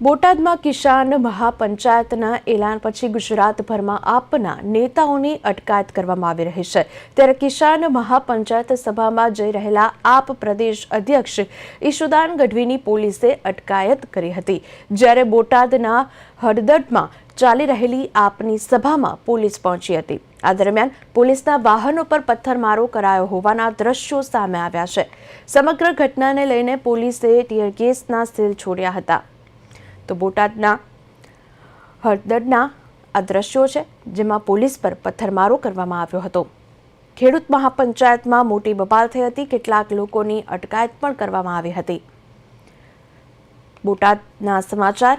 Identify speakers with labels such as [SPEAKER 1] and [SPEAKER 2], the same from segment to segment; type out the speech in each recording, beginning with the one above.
[SPEAKER 1] બોટાદમાં કિસાન મહાપંચાયતના એલાન પછી ગુજરાતભરમાં આપના નેતાઓની અટકાયત કરવામાં આવી રહી છે. ત્યારે કિસાન મહાપંચાયત સભામાં જઈ રહેલા આપ પ્રદેશ અધ્યક્ષ ઈશુદાન ગઢવીની પોલીસે અટકાયત કરી હતી. જ્યારે બોટાદના હળદડમાં ચાલી રહેલી આપની સભામાં પોલીસ પહોંચી હતી. આ દરમિયાન પોલીસના વાહનો પર પથ્થરમારો કરાયો હોવાના દ્રશ્યો સામે આવ્યા છે. સમગ્ર ઘટનાને લઈને પોલીસે ટીયર ગેસના સીલ છોડ્યા હતા. તો બોટાદના હળદરના આ દ્રશ્યો છે, જેમાં પોલીસ પર પથ્થરમારો કરવામાં આવ્યો હતો. ખેડૂત મહાપંચાયતમાં મોટી બબાલ થઈ હતી, કેટલાક લોકોની અટકાયત પણ કરવામાં આવી હતી. બોટાદના સમાચાર,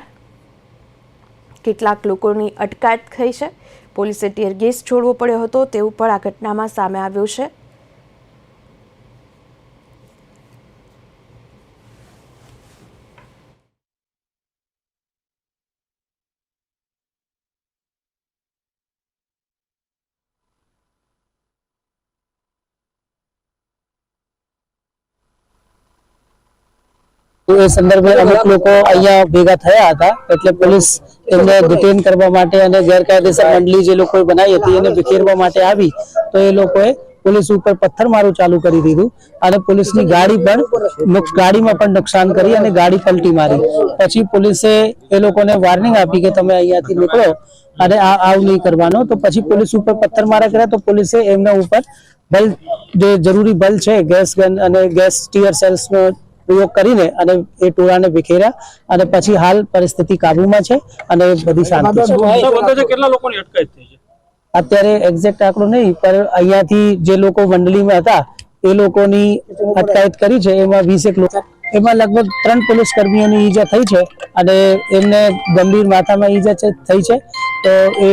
[SPEAKER 1] કેટલાક લોકોની અટકાયત થઈ છે. પોલીસે ટીયર ગેસ છોડવો પડ્યો હતો, તેવું પણ આ ઘટનામાં સામે આવ્યું છે.
[SPEAKER 2] એ સંદર્ભે અમુક લોકો અહીંયા ભેગા થયા હતા. એટલે પોલીસ એમને ડિટેન કરવા માટે અને ગેરકાયદેસર મંડળી જે લોકોએ બનાવી હતી એને વિખેરવા માટે આવી. તો એ લોકોએ પોલીસ ઉપર પથ્થરમારો ચાલુ કરી દીધું અને પોલીસની ગાડી પણ ગાડીમાં પણ નુકસાન કરી અને ગાડી પલટી મારી. પછી પોલીસે એ લોકોને વાર્નિંગ આપી કે તમે અહીંયાથી નીકળો અને આ, આવ નહીં કરવાનો. તો પછી પોલીસ ઉપર પથ્થરમારા કર્યા તો પોલીસે એમના ઉપર બલ, જે જરૂરી બલ છે, ગેસ ગન અને ગેસ ટીયર સેલ્સનો પ્રયોગ કરીને અને એ ટોળાને વિખેર્યા અને પછી હાલ પરિસ્થિતિ કાબુમાં છે અને બધી શાંતિ છે.
[SPEAKER 3] કેટલા લોકોની અટકાયત થઈ છે?
[SPEAKER 2] અત્યારે એક્ઝેક્ટ આંકડો નહીં પણ અહીંયાથી જે લોકો મંડળીમાં હતા એ લોકોની અટકાયત કરી છે. એમાં વીસેક લોકો એમાં લગભગ ત્રણ પોલીસ કર્મીઓની ઈજા થઈ છે અને એમને ગંભીર માથામાં ઈજા છે- થઈ છે. તો એ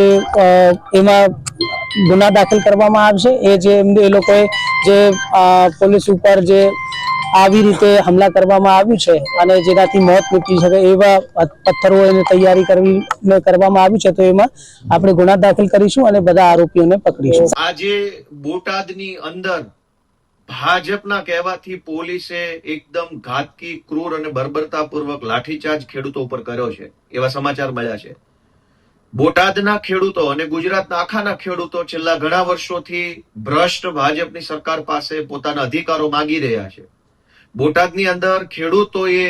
[SPEAKER 2] એમાં ગુના દાખલ કરવામાં આવશે. એ જે એમને એ લોકોએ જે પોલીસ ઉપર જે આવી રીતે હમલા કરવામાં આવ્યું છે અને જેનાથી મોત નીપજી શકે એવા પથ્થરો એની તૈયારી કરવી કરવામાં આવ્યું છે, તો એમાં આપણે ગુના દાખલ કરીશું અને બધા આરોપીઓને પકડીશું.
[SPEAKER 4] આજે બોટાદની અંદર ભાજપના કહેવાથી પોલીસે એકદમ ઘાતકી, ક્રૂર અને બર્બરતાપૂર્વક લાઠીચાર્જ ખેડૂતો ઉપર કર્યો છે. એવા સમાચાર મળ્યા છે. બોટાદના ખેડૂતો અને ગુજરાતના આખાના ખેડૂતો છેલ્લા ઘણા વર્ષોથી ભ્રષ્ટ ભાજપની સરકાર પાસે પોતાના અધિકારો માંગી રહ્યા છે. બોટાદની અંદર ખેડૂતોએ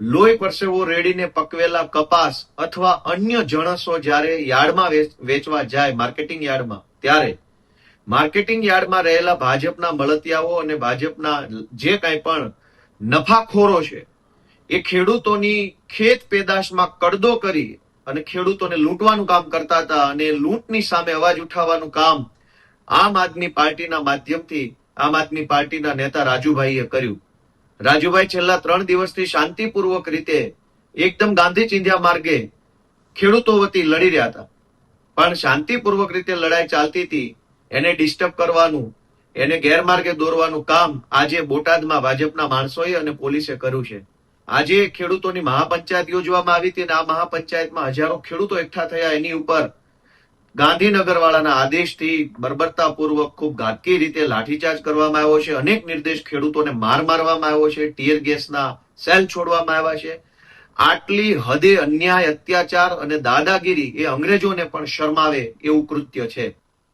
[SPEAKER 4] લોહી પરસેવો રેડીને પકવેલા કપાસ અથવા અન્ય જણસો જ્યારે યાર્ડમાં વેચવા જાય માર્કેટિંગ યાર્ડમાં, ત્યારે માર્કેટિંગ યાર્ડમાં રહેલા ભાજપના મળતિયાઓ અને ભાજપના જે કાંઈ પણ નફાખોરો છે, એ ખેડૂતોની ખેત પેદાશમાં કડદો કરી અને ખેડૂતોને લૂંટવાનું કામ કરતા હતા અને લૂંટની સામે અવાજ ઉઠાવવાનું કામ આમ આદમી પાર્ટીના માધ્યમથી, આમ આદમી પાર્ટીના નેતા રાજુભાઈએ કર્યું. રાજુભાઈ છેલ્લા ત્રણ દિવસથી શાંતિપૂર્વક રીતે એકદમ ગાંધી ચિંધ્યા માર્ગે ખેડૂતો વતી લડી રહ્યા હતા. પણ શાંતિપૂર્વક રીતે લડાઈ ચાલતી હતી, એને ડિસ્ટર્બ કરવાનું, એને ગેરમાર્ગે દોરવાનું કામ આજે બોટાદમાં ભાજપના માણસોએ અને પોલીસે કર્યું છે. આજે ખેડૂતોની મહાપંચાયત યોજવામાં આવી હતી અને આ મહાપંચાયતમાં હજારો ખેડૂતો એકઠા થયા એની ઉપર ગાંધીનગર વાળાના આદેશથી બર્બરતાપૂર્વક ખૂબ ઘાતકી રીતે લાઠીચાર્જ કરવામાં આવ્યો છે. અનેક નિર્દેશ ખેડૂતોને માર મારવામાં આવ્યો છે. ટીયર ગેસના સેલ છોડવામાં આવ્યા છે. આટલી હદે અન્યાય, અત્યાચાર અને દાદાગીરી એ અંગ્રેજોને પણ શરમાવે એવું કૃત્ય છે.